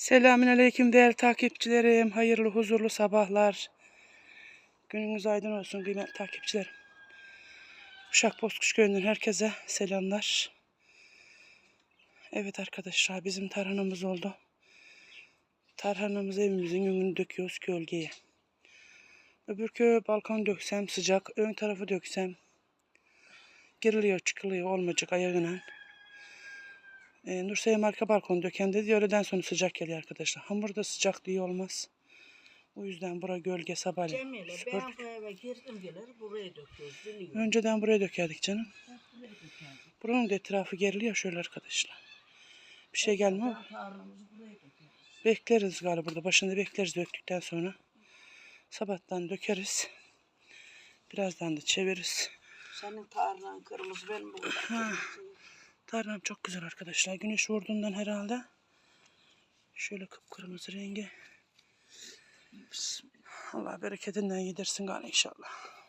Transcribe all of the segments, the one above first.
Selamünaleyküm değerli takipçilerim. Hayırlı huzurlu sabahlar. Gününüz aydın olsun kıymetli takipçilerim. Uşak Bozkuş Köyü'nden herkese selamlar. Evet arkadaşlar bizim tarhanamız oldu. Tarhanamızı evimizin önünü döküyoruz gölgeye. Öbürkü balkon döksem sıcak, ön tarafı döksem giriliyor çıkılıyor olmayacak ayağına. E, Nurseyim arka balkonu döken dedi. Öğleden sonra sıcak geliyor arkadaşlar. Hamurda sıcak diye olmaz. O yüzden bura gölge sabahleyin. Cemile ben bu eve girdim gelir buraya döküyoruz. Önceden buraya dökerdik canım. Buraya dökerdik. Buranın da etrafı geriliyor şöyle arkadaşlar. Bir şey gelme bekleriz galiba burada. Başında bekleriz döktükten sonra. Sabahtan dökeriz. Birazdan da çeviririz. Senin tarlan kırmızı benim bu. Tarlam çok güzel arkadaşlar. Güneş vurduğundan herhalde. Şöyle kıpkırmızı rengi. Allah bereketinden yedirsin galiba inşallah.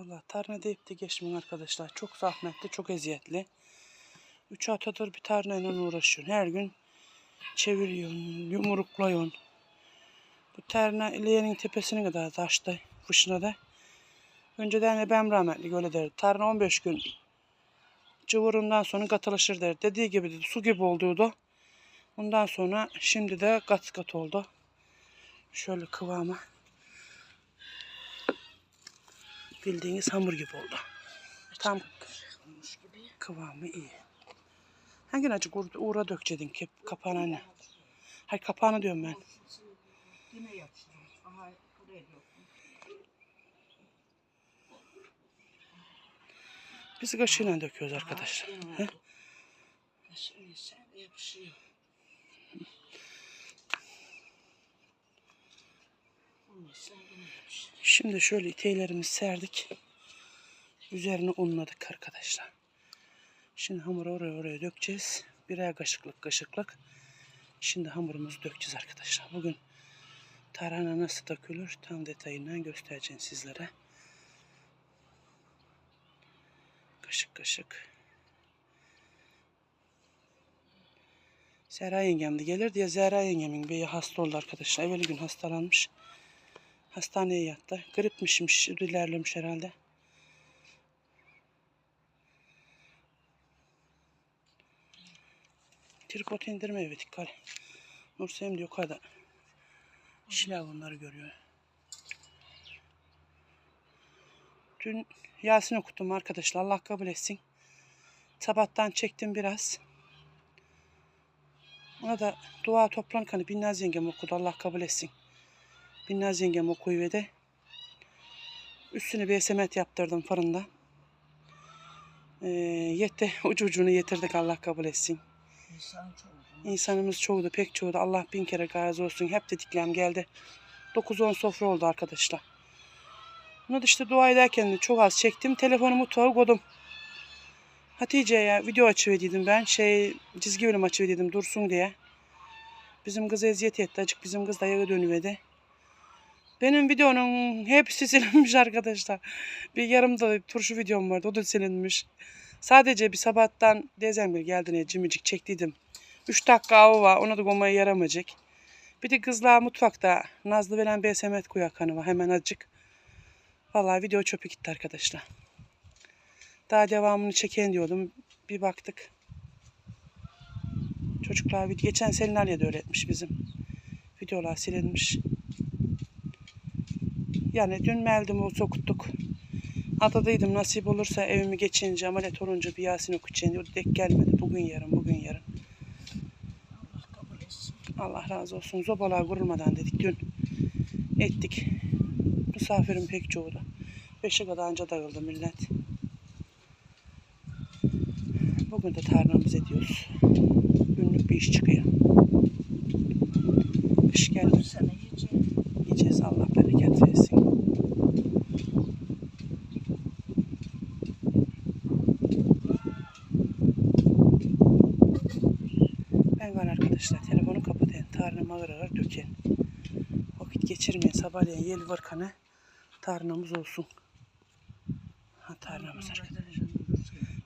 Valla tarla deyip de geçmeyin arkadaşlar. Çok zahmetli, çok eziyetli. Üç haftadır bir tarlayla uğraşıyorsun. Her gün çeviriyorsun, yumrukluyorsun. Bu tarla ileyenin tepesine kadar taştı, fışına da. Önceden de ben rahmetli öyle derdi. Tarla 15 gün cıvırından sonra katılışır derdi. Dediği gibi dedi, su gibi olduğu Ondan sonra şimdi de kat kat oldu. Şöyle kıvamı. Bildiğiniz hamur gibi oldu. Tam kıvamı iyi. Hangi acık uğra, dökecektin ki kapağına ne? Hayır kapağını diyorum ben. Yine yapıştırıyoruz. Aha buraya döktüm. Biz kaşığıyla döküyoruz arkadaşlar. He? de yapışıyor. Bunu sen bunu yapıştır. Şimdi şöyle iteylerimizi serdik. Üzerine unladık arkadaşlar. Şimdi hamuru oraya oraya dökeceğiz. Birer kaşıklık kaşıklık. Şimdi hamurumuzu dökeceğiz arkadaşlar. Bugün tarhana nasıl dökülür tam detayından göstereceğim sizlere. Kaşık kaşık. Zehra yengem de gelir diye Zehra yengemin beyi hasta oldu arkadaşlar. Evveli gün hastalanmış. Hastaneye yattı. Gripmişmiş, ilerlemiş herhalde. Tripod indirme evet dikkat. Nursem diyor yukarıda. Şilav onları görüyor. Dün Yasin okuttum arkadaşlar. Allah kabul etsin. Sabahtan çektim biraz. Ona da dua toplanırken hani Binnaz yengem okudu. Allah kabul etsin. Binnaz yengem okuyu de. Üstüne bir esemet yaptırdım fırında. Ee, yetti. Ucu ucunu yetirdik Allah kabul etsin. İnsan çoğu. İnsanımız çoğudu, pek çoğudu. Allah bin kere gazi olsun. Hep dediklem geldi. 9-10 sofra oldu arkadaşlar. Bunu da işte dua ederken de çok az çektim. Telefonu mutfağa koydum. Hatice'ye video açıverdiydim ben. Şey, çizgi bölüm açıverdiydim dursun diye. Bizim kız eziyet etti. Acık bizim kız da yağı dönüverdi. Benim videonun hepsi silinmiş arkadaşlar. Bir yarım da turşu videom vardı. O da silinmiş. Sadece bir sabahtan Dezembil geldiğine cimicik çektiydim. 3 dakika avı var. Ona da gommaya yaramayacak. Bir de kızlar mutfakta. Nazlı veren bir semet kanı var. Hemen azıcık. Vallahi video çöpe gitti arkadaşlar. Daha devamını çeken diyordum. Bir baktık. Çocuklar geçen Selin Aliye de öğretmiş bizim. Videolar silinmiş. Yani dün meldim olsa okuttuk. Adadaydım nasip olursa evimi geçince ameliyat olunca bir Yasin okutacağım diyordu. Dek gelmedi. Bugün yarın bugün yarın. Allah razı olsun. Zobalar kurulmadan dedik dün. Ettik. Misafirin pek çoğudu. Beşe kadar anca dağıldı millet. Bugün de tarlamız ediyoruz. Günlük bir iş çıkıyor. Kış Bu gelmiş. sene yiyeceğim. Yiyeceğiz. Allah bereket versin. Ben var arkadaşlar. Telefon tarnam ağır ağır döken. Vakit geçirmeyin sabahleyin yel varkanı tarnamız olsun. Ha tarnamız arkadaşlar.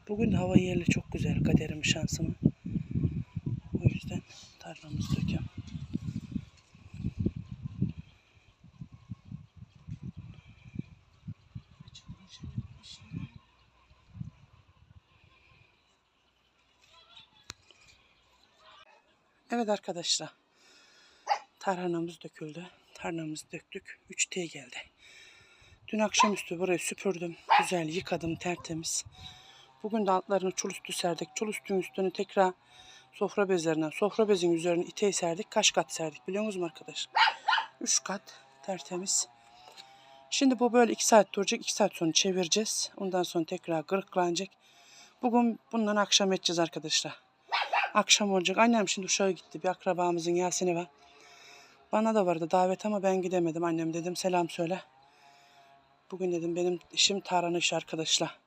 Bugün de hava yerli çok güzel kaderim şansımı. O yüzden tarlamızı döküyorum. Evet arkadaşlar. Tarhanamız döküldü. Tarhanamızı döktük. 3T geldi. Dün akşamüstü burayı süpürdüm. Güzel yıkadım tertemiz. Bugün de altlarını çul üstü serdik. Çul üstünün üstünü tekrar sofra bezlerinden, sofra bezin üzerine iteği serdik. Kaç kat serdik biliyor musunuz arkadaşlar? 3 kat tertemiz. Şimdi bu böyle 2 saat duracak. 2 saat sonra çevireceğiz. Ondan sonra tekrar gırklanacak. Bugün bundan akşam edeceğiz arkadaşlar. Akşam olacak. Annem şimdi uşağa gitti. Bir akrabamızın Yasin'i var. Bana da vardı davet ama ben gidemedim. Annem dedim selam söyle. Bugün dedim benim işim tarhana işi arkadaşlar.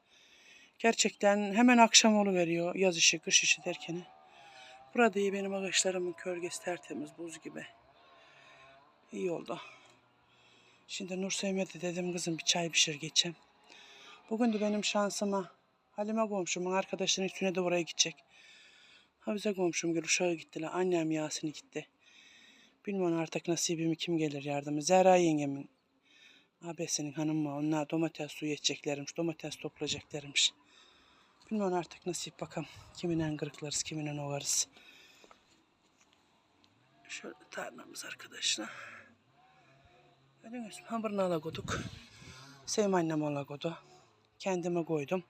Gerçekten hemen akşam veriyor Yaz işi, kış işi derken. Burada iyi benim ağaçlarımın kölgesi tertemiz, buz gibi. İyi oldu. Şimdi Nur Sevmet'e dedim kızım bir çay pişir geçeceğim. Bugün de benim şansıma Halime komşumun arkadaşının üstüne de oraya gidecek. Hafize komşum gel uşağa gittiler. Annem Yasin'i gitti. Bilmiyorum artık nasibimi kim gelir yardımı. Zehra yengemin abesinin hanımı onlar domates suyu edeceklermiş. Domates toplayacaklarmış. Bilmiyorum artık nasip bakalım. Kiminen kırıklarız, kiminen ovarız. Şöyle tarlamız arkadaşlar. Gördünüz mü? Hamurunu alakoyduk. Sevim annem alakoydu. Kendime koydum.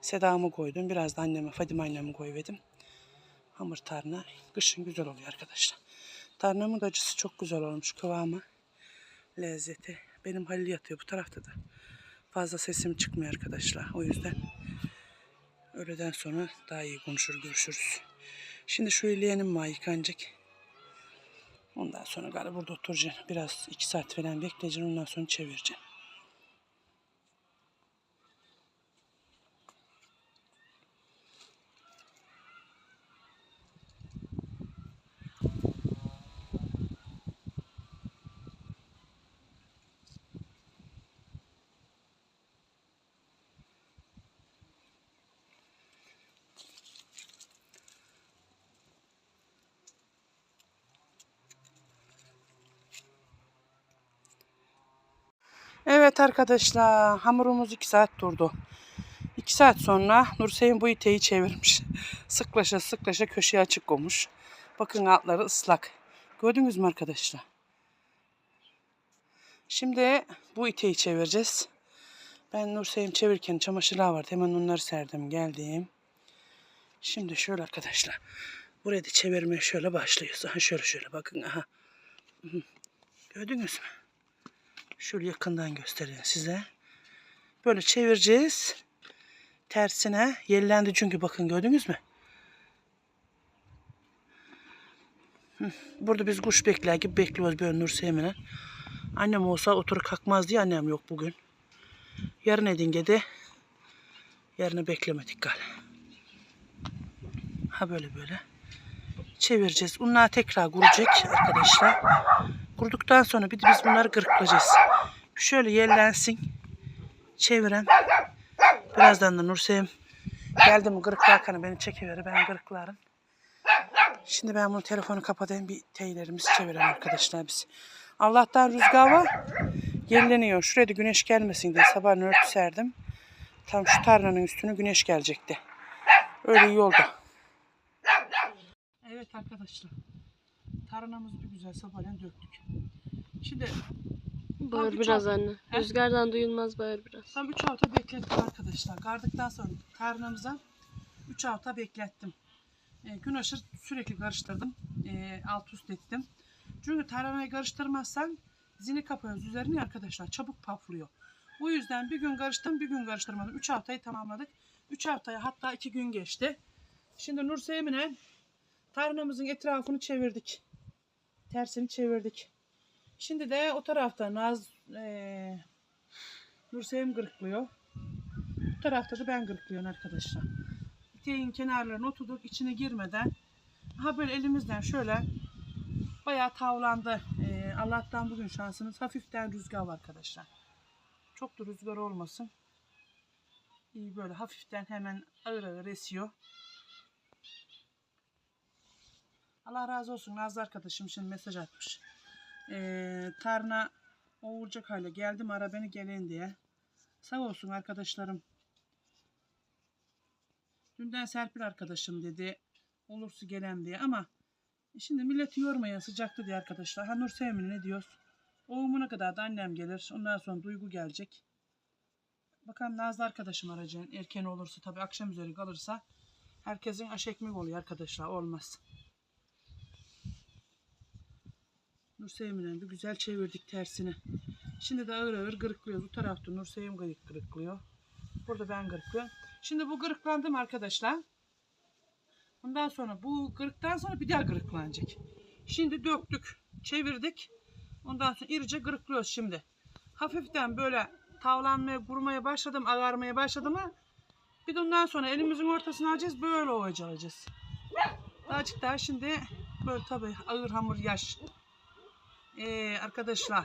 Sedamı koydum. Biraz da anneme, Fadime annemi koyverdim. Hamur tarhana. Kışın güzel oluyor arkadaşlar. Tarhanamın da acısı çok güzel olmuş. Kıvamı, lezzeti. Benim Halil yatıyor bu tarafta da. Fazla sesim çıkmıyor arkadaşlar. O yüzden öğleden sonra daha iyi konuşur, görüşürüz. Şimdi şu ileyenim var yıkanacak. Ondan sonra galiba burada oturacağım. Biraz iki saat falan bekleyeceğim. Ondan sonra çevireceğim. Evet arkadaşlar hamurumuz 2 saat durdu. 2 saat sonra Nursevin bu iteyi çevirmiş. Sıklaşa sıklaşa köşeye açık koymuş. Bakın altları ıslak. Gördünüz mü arkadaşlar? Şimdi bu iteyi çevireceğiz. Ben Nursevin çevirirken çamaşırlar vardı. Hemen onları serdim geldim. Şimdi şöyle arkadaşlar. Buraya da çevirmeye şöyle başlıyoruz. Aha şöyle şöyle bakın. Aha. Gördünüz mü? Şöyle yakından göstereyim size. Böyle çevireceğiz. Tersine yellendi çünkü bakın gördünüz mü? Burada biz kuş bekler gibi bekliyoruz böyle Nur Semin'e. Annem olsa oturup kalkmaz diye annem yok bugün. Yarın edin dedi. Yarını beklemedik galiba. Ha böyle böyle. Çevireceğiz. Bunlar tekrar kuracak arkadaşlar. Kuruduktan sonra bir de biz bunları gırklayacağız. Şöyle yerlensin. Çeviren. Birazdan da Nursevim geldi mi gırklarken beni çekiverir. Ben gırklarım. Şimdi ben bunu telefonu kapatayım. Bir teylerimizi çevirelim arkadaşlar biz. Allah'tan rüzgar var. Yerleniyor. Şuraya da güneş gelmesin diye sabah örtü serdim. Tam şu tarlanın üstüne güneş gelecekti. Öyle iyi oldu. Evet arkadaşlar. Tarhanamızı bir güzel sabahleyin döktük. Şimdi Bağır biraz hafta- anne. He? Rüzgardan duyulmaz bağır biraz. Tam 3 hafta beklettim arkadaşlar. Gardıktan sonra tarhanamıza 3 hafta beklettim. E, gün aşırı sürekli karıştırdım. E, alt üst ettim. Çünkü tarhanayı karıştırmazsan zini kapıyoruz üzerine arkadaşlar. Çabuk paflıyor. Bu yüzden bir gün karıştım bir gün karıştırmadım. 3 haftayı tamamladık. 3 haftaya hatta 2 gün geçti. Şimdi Nur Sevim'le tarhanamızın etrafını çevirdik. Tersini çevirdik. Şimdi de o tarafta Naz e, Nursevim gırklıyor. Bu tarafta da ben gırklıyorum arkadaşlar. İteğin kenarlarına oturduk içine girmeden. Ha böyle elimizden şöyle bayağı tavlandı. Ee, Allah'tan bugün şansınız hafiften rüzgar var arkadaşlar. Çok da rüzgar olmasın. İyi böyle hafiften hemen ağır ağır esiyor. Allah razı olsun Nazlı arkadaşım şimdi mesaj atmış. Ee, tarna olacak hale geldim ara beni gelin diye. Sağ olsun arkadaşlarım. Dünden Serpil arkadaşım dedi. Olursa gelen diye ama şimdi milleti yormaya sıcaktı diye arkadaşlar. Ha Nur Sevim'in ne diyoruz? Oğumuna kadar da annem gelir. Ondan sonra Duygu gelecek. Bakalım Nazlı arkadaşım arayacağım. Erken olursa tabii akşam üzeri kalırsa herkesin aş ekmek oluyor arkadaşlar. Olmaz. Nur Sevim'le bir güzel çevirdik tersini. Şimdi de ağır ağır gırıklıyoruz. Bu tarafta Nur Sevim gırık gırıklıyor. Burada ben gırıklıyorum. Şimdi bu gırıklandım arkadaşlar. Bundan sonra bu gırıktan sonra bir daha gırıklanacak. Şimdi döktük, çevirdik. Ondan sonra irice gırıklıyoruz şimdi. Hafiften böyle tavlanmaya, kurumaya başladım, ağarmaya başladım ama bir de ondan sonra elimizin ortasına alacağız, böyle ovacalacağız. Azıcık daha şimdi böyle tabii ağır hamur yaş. Ee, arkadaşlar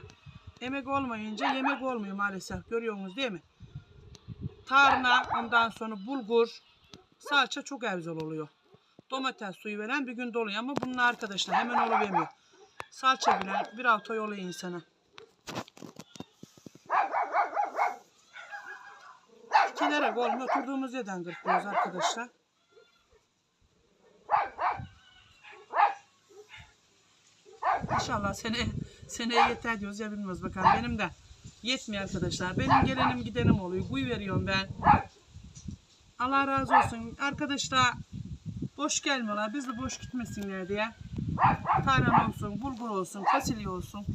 yemek olmayınca yemek olmuyor maalesef. Görüyorsunuz değil mi? Tarna, ondan sonra bulgur, salça çok evzel oluyor. Domates suyu veren bir gün doluyor ama bunun arkadaşlar hemen oluvermiyor. Salça bile bir hafta oluyor insana. Dikilerek olmuyor. Oturduğumuz yerden kırpıyoruz arkadaşlar. İnşallah sene seneye yeter diyoruz ya bilmiyoruz bakalım. Benim de yetmiyor arkadaşlar. Benim gelenim gidenim oluyor. Kuy veriyorum ben. Allah razı olsun. Arkadaşlar boş gelmiyorlar. Biz de boş gitmesinler diye. Tarhan olsun, bulgur olsun, fasulye olsun.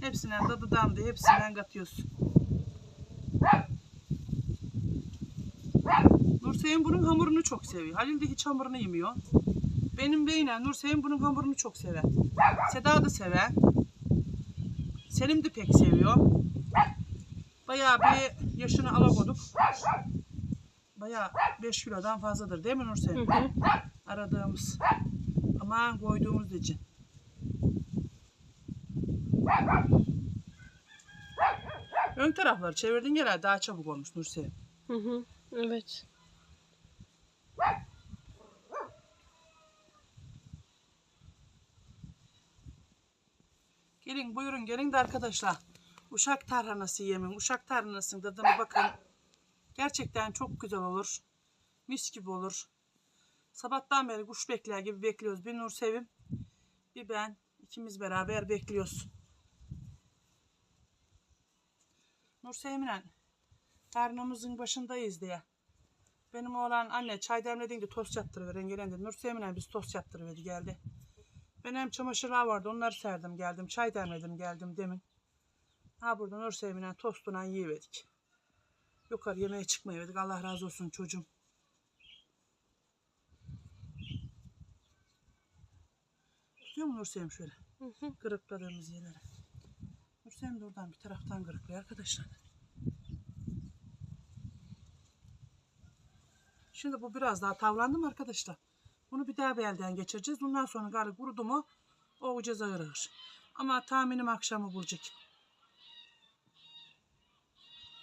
Hepsinden dadıdan diye hepsinden katıyoruz. Nursevim bunun hamurunu çok seviyor. Halil de hiç hamurunu yemiyor. Benim beyle Nursevim bunun hamurunu çok sever. Seda da sever. Selim de pek seviyor. Bayağı bir yaşını alakoyduk. Bayağı 5 kilodan fazladır değil mi hı. Aradığımız. Aman koyduğumuz için. Ön tarafları çevirdin gel daha çabuk olmuş Nursevim. Hı hı. Evet. Gelin buyurun de arkadaşlar. Uşak tarhanası yemin. Uşak tarhanasının tadına bakın. Gerçekten çok güzel olur. Mis gibi olur. Sabahtan beri kuş bekler gibi bekliyoruz. Bir Nur Sevim, bir ben. ikimiz beraber bekliyoruz. Nur Sevim'le tarhanamızın başındayız diye. Benim oğlan anne çay demledin de tost yaptırıveren gelen dedi. Nur Sevim'le biz tost yaptırıverdi geldi. Benim çamaşırlar vardı onları serdim geldim. Çay demledim geldim demin. Ha burada Nur Sevim'le tostuna yiyiverdik. Yukarı yemeğe çıkmayıverdik. Allah razı olsun çocuğum. Tutuyor mu Nur Sevim şöyle? Hı hı. Kırıkladığımız Sevim de oradan bir taraftan kırıklıyor arkadaşlar. Şimdi bu biraz daha tavlandı mı arkadaşlar? Bunu bir daha bir elden geçireceğiz. Bundan sonra gari kurudu mu ovacağız ağır ağır. Ama tahminim akşamı bulacak.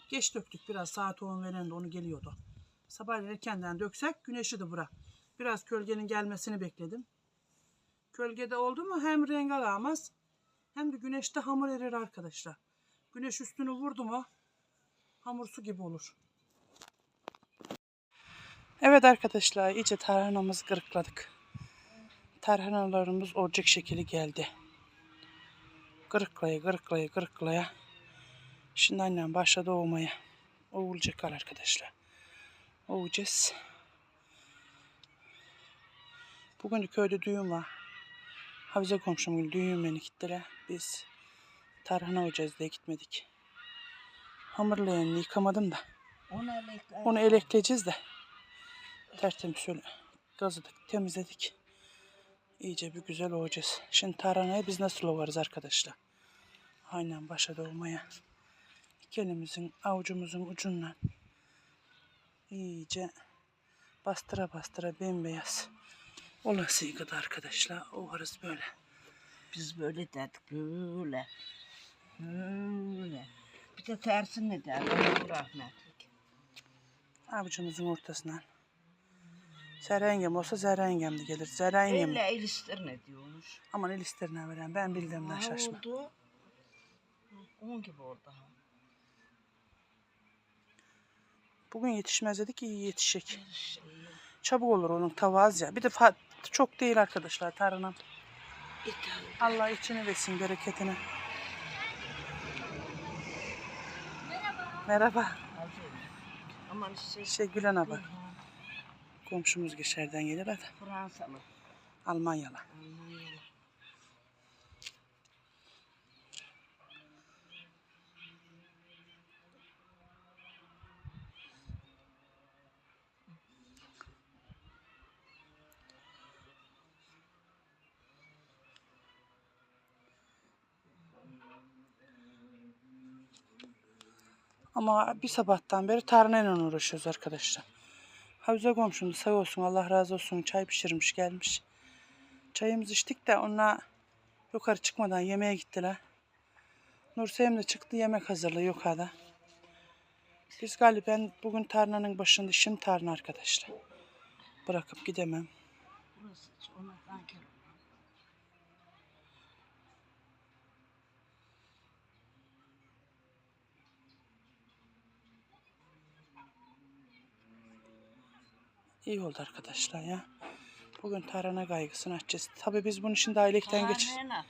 Geç döktük biraz saat 10 veren de onu geliyordu. Sabah erkenden döksek güneşi de bura. Biraz gölgenin gelmesini bekledim. Gölgede oldu mu hem renk alamaz hem de güneşte hamur erir arkadaşlar. Güneş üstünü vurdu mu hamur su gibi olur. Evet arkadaşlar iyice tarhanamızı kırıkladık. Tarhanalarımız olacak şekli geldi. Kırıklaya kırıklaya kırıklaya. Şimdi annem başladı ovmaya. Ovulacaklar arkadaşlar. Ovacağız. Bugün de köyde düğün var. Havize komşum düğün beni gittiler. Biz tarhana ovacağız diye gitmedik. Hamurlayanını yıkamadım da. Onu elekleyeceğiz de. Tertemiz şöyle gazladık, temizledik. İyice bir güzel olacağız. Şimdi tarhanayı biz nasıl ovarız arkadaşlar? Aynen başa olmaya. İki elimizin avucumuzun ucundan iyice bastıra bastıra bembeyaz. Olası kadar arkadaşlar ovarız böyle. Biz böyle derdik böyle. Böyle. Bir de tersini derdik. Rahmetlik. Avucumuzun ortasından. Yengem olsa de gelir. Zerre yengem. Elle el ister ne diyormuş. Aman el isterine veren. Ben bildiğimden Ne şaşma. oldu? On gibi oldu ha. Bugün yetişmez dedik iyi yetişecek. Çabuk olur onun tava az ya. Bir de fa- çok değil arkadaşlar tarhana. Allah içini versin bereketini. Merhaba. Aman şey. Şey Gülen abla. Komşumuz geçerden gelir hadi. Fransalı. Almanyalı. Almanyalı. Ama bir sabahtan beri tarhanayla uğraşıyoruz arkadaşlar. Havize komşum da sağ olsun Allah razı olsun çay pişirmiş gelmiş. Çayımızı içtik de onunla yukarı çıkmadan yemeğe gittiler. Nurseyim de çıktı yemek hazırlıyor yukarıda. Biz galiba ben bugün tarlanın başında işim tarla arkadaşlar. Bırakıp gidemem. Burası İyi oldu arkadaşlar ya. Bugün tarhana kaygısını açacağız. Tabii biz bunun için daha elekten geç. Taharena,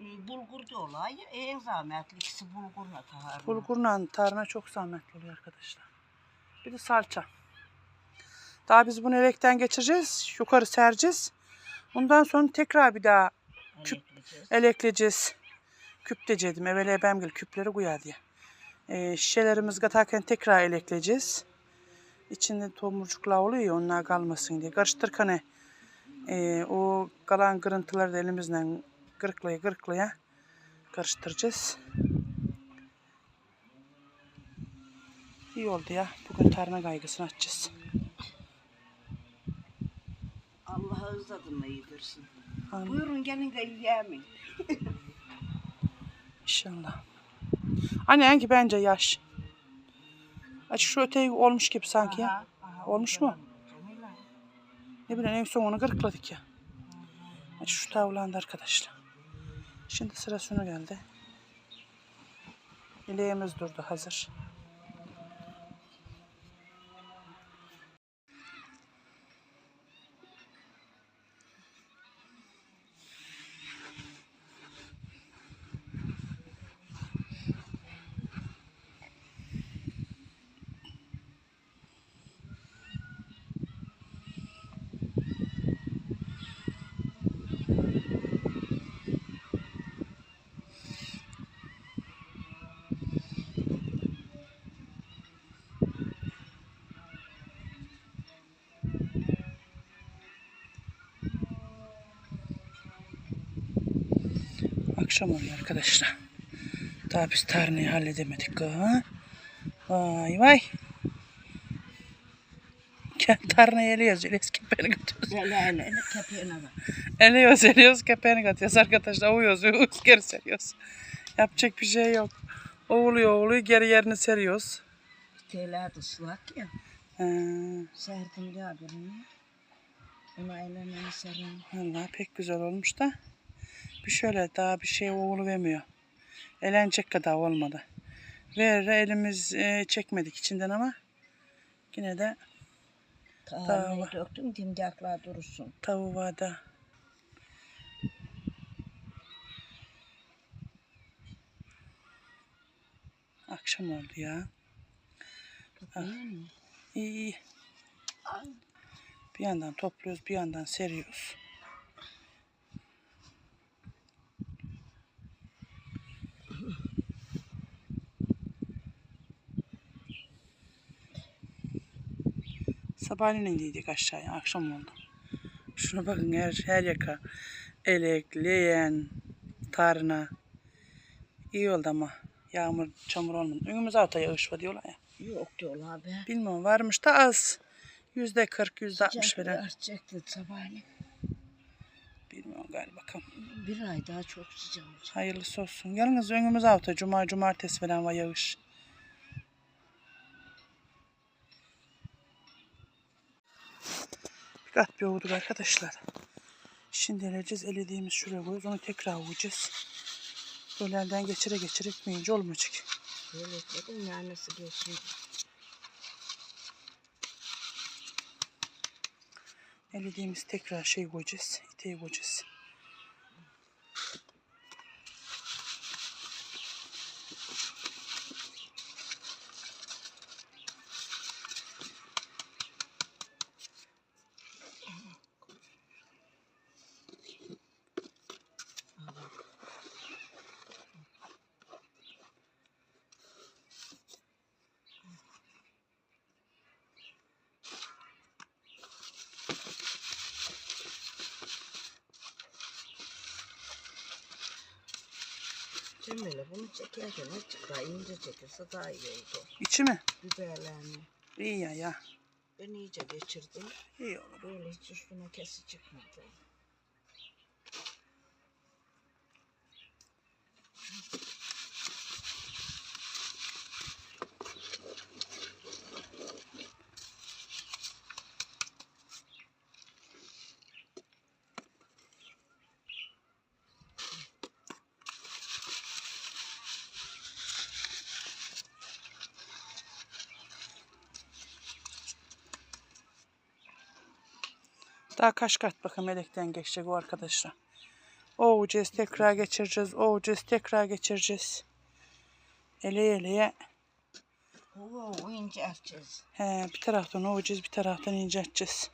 e, Bulgur diyorlar ya en zahmetlisi bulgurla taharena. Bulgurla tarhana çok zahmetli oluyor arkadaşlar. Bir de salça. Daha biz bunu elekten geçireceğiz. Yukarı sereceğiz. Ondan sonra tekrar bir daha küp- Elekleyeceğiz. elekleyeceğiz. Küp diyecektim. Evvela bemgil küpleri koyar diye. Ee, şişelerimiz katarken tekrar elekleyeceğiz. İçinde tomurcuklar oluyor ya onlar kalmasın diye. Karıştırırken e, o kalan kırıntıları da elimizle gırklaya gırklaya karıştıracağız. İyi oldu ya. Bugün tarhana kaygısını açacağız. Allah ağız tadını yedirsin. Amin. Buyurun gelin de yiyemin. İnşallah. Anne yanki bence yaş. Açık şu öteyi olmuş gibi sanki ya. Olmuş mu? Ne bileyim en son onu kırıkladık ya. Açık şu tavlandı arkadaşlar. Şimdi sıra sonu geldi. İleğimiz durdu hazır. Akşam oluyor arkadaşlar. Daha biz tarhanayı halledemedik. Ha? Vay vay. Gel tarhanayı eliyoruz. Eliyoruz kepeğini bak. Eliyoruz eliyoruz kepeğini katıyoruz arkadaşlar. Uyuyoruz uyuyoruz geri seriyoruz. Yapacak bir şey yok. Oğuluyor oğluyor geri yerini seriyoruz. Teler de ıslak ya. Serdim ya birini. Ona ellemeni serin. vallahi pek güzel olmuş da. Bir şöyle daha bir şey oğlu vermiyor. Elenecek kadar olmadı. Ver elimiz e, çekmedik içinden ama yine de Tamam. döktüm dimdaklar durursun. tavuğa da akşam oldu ya. Mı? İyi iyi. Bir yandan topluyoruz bir yandan seriyoruz. Sabahleyin indiydik aşağıya. Akşam oldu. Şuna bakın her, her yaka. Elek, leğen, tarhana. İyi oldu ama. Yağmur, çamur olmadı. Önümüze hafta yağış var diyorlar ya. Yok diyorlar be. Bilmiyorum varmış da az. Yüzde kırk, yüzde altmış veren. artacaktı sabahleyin. Bilmiyorum galiba bakalım. Bir ay daha çok sıcak olacak. Hayırlısı olsun. Yalnız önümüz hafta. Cuma, cumartesi falan var yağış. Bir kat bir oldu arkadaşlar. Şimdi eleceğiz. Elediğimiz şuraya koyuyoruz. Onu tekrar vuracağız. Böyle elden geçire geçire etmeyince olmayacak. Böyle ekledim nanesi geçiyor. Elediğimiz tekrar şey koyacağız. İteği koyacağız. Cemile çekerken azıcık daha ince çekilse daha iyi oldu. İçi mi? Biberlerini. İyi ya ya. Ben iyice geçirdim. İyi olur. Böyle hiç üstüne kesi çıkmadı. Daha kaç kat bakın elekten geçecek o arkadaşlar. Ovacağız tekrar geçireceğiz. Ovacağız tekrar geçireceğiz. Eleye eleye Oo, ince açacağız. he, bir taraftan ovacağız bir taraftan incelteceğiz.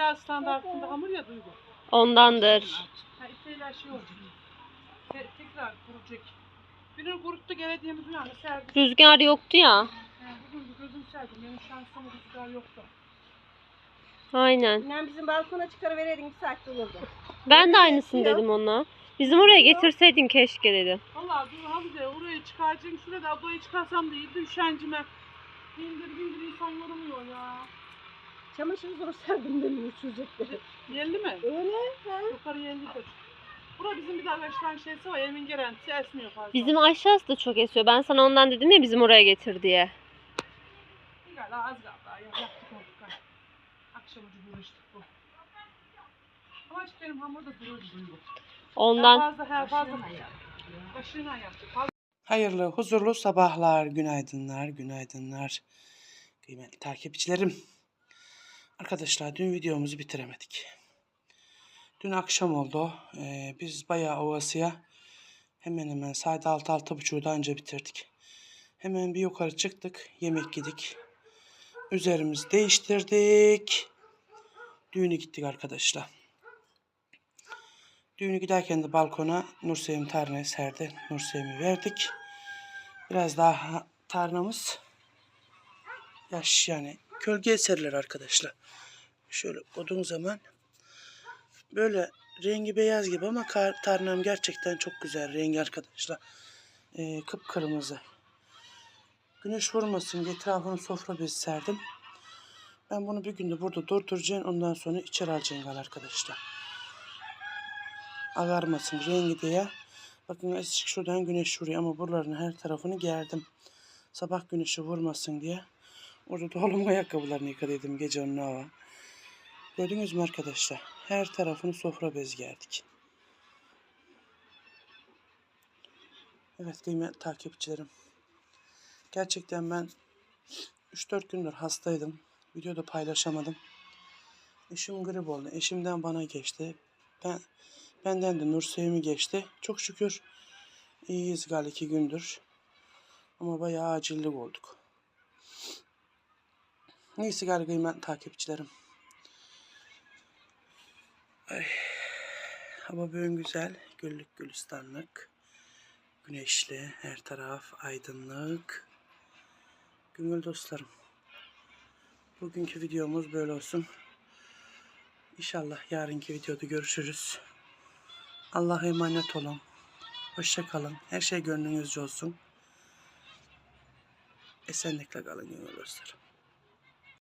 İteyler standartında hamur ya Duygu. Ondandır. Ha, İteyler şey olacak. Te- tekrar kurulacak. Birini kuruttu geldiğimiz uyandı serdik. Rüzgar yoktu ya. Yani bugün bir gözüm serdim. Benim şansıma rüzgar yoktu. Aynen. Annem bizim balkona çıkarıvereydin bir saat olurdu. Ben de aynısını dedim ona. Bizim oraya getirseydin keşke dedim. Valla dur Hamza oraya çıkaracağım. Şurada ablayı çıkarsam da iyiydi. Üşencime. Bindir bindir insan yoruluyor ya. Çamaşır zor serdim demiyor çocukları. Yerli mi? Öyle ha. Yukarı yerlidir. Bura bizim bir daha yaşlan şeysi var. Evimin garantisi esmiyor fazla. Bizim aşağısı da çok esiyor. Ben sana ondan dedim ya bizim oraya getir diye. Galiba az kaldı. Ya, yaptık olduk. Akşam ucu uğraştık bu. Ama işte benim hamur da durur Duygu. Ondan Her fazla her fazla. Başına yaptık. Hayırlı, huzurlu sabahlar, günaydınlar, günaydınlar. Kıymetli takipçilerim. Arkadaşlar dün videomuzu bitiremedik. Dün akşam oldu. Ee, biz bayağı ovasıya hemen hemen saat altı altı buçuğda önce bitirdik. Hemen bir yukarı çıktık. Yemek yedik. Üzerimizi değiştirdik. Düğüne gittik arkadaşlar. Düğünü giderken de balkona Nursevim tarnayı serdi. Nursevim'i verdik. Biraz daha tarnamız yaş yani gölge serilir arkadaşlar. Şöyle koyduğun zaman böyle rengi beyaz gibi ama tarnam gerçekten çok güzel rengi arkadaşlar. Ee, kıpkırmızı. Güneş vurmasın diye etrafını sofra bezi serdim. Ben bunu bir günde burada durduracağım. Ondan sonra içeri alacağım arkadaşlar agarmasın rengi diye. Bakın azıcık şuradan güneş vuruyor ama buraların her tarafını gerdim. Sabah güneşi vurmasın diye. Orada dolum ayakkabılarını yıkadıydım gece onun hava. Gördünüz mü arkadaşlar? Her tarafını sofra bezi gerdik. Evet kıymetli takipçilerim. Gerçekten ben 3-4 gündür hastaydım. Videoda paylaşamadım. Eşim grip oldu. Eşimden bana geçti. Ben Benden de Nur Sevimi geçti. Çok şükür iyiyiz gal iki gündür. Ama bayağı acillik olduk. Neyse gal kıymetli takipçilerim. Ay, hava bugün güzel. Güllük gülistanlık. Güneşli. Her taraf aydınlık. Gönül dostlarım. Bugünkü videomuz böyle olsun. İnşallah yarınki videoda görüşürüz. Allah'a emanet olun. Hoşça kalın. Her şey gönlünüzce olsun. Esenlikle kalın yollar dostlarım.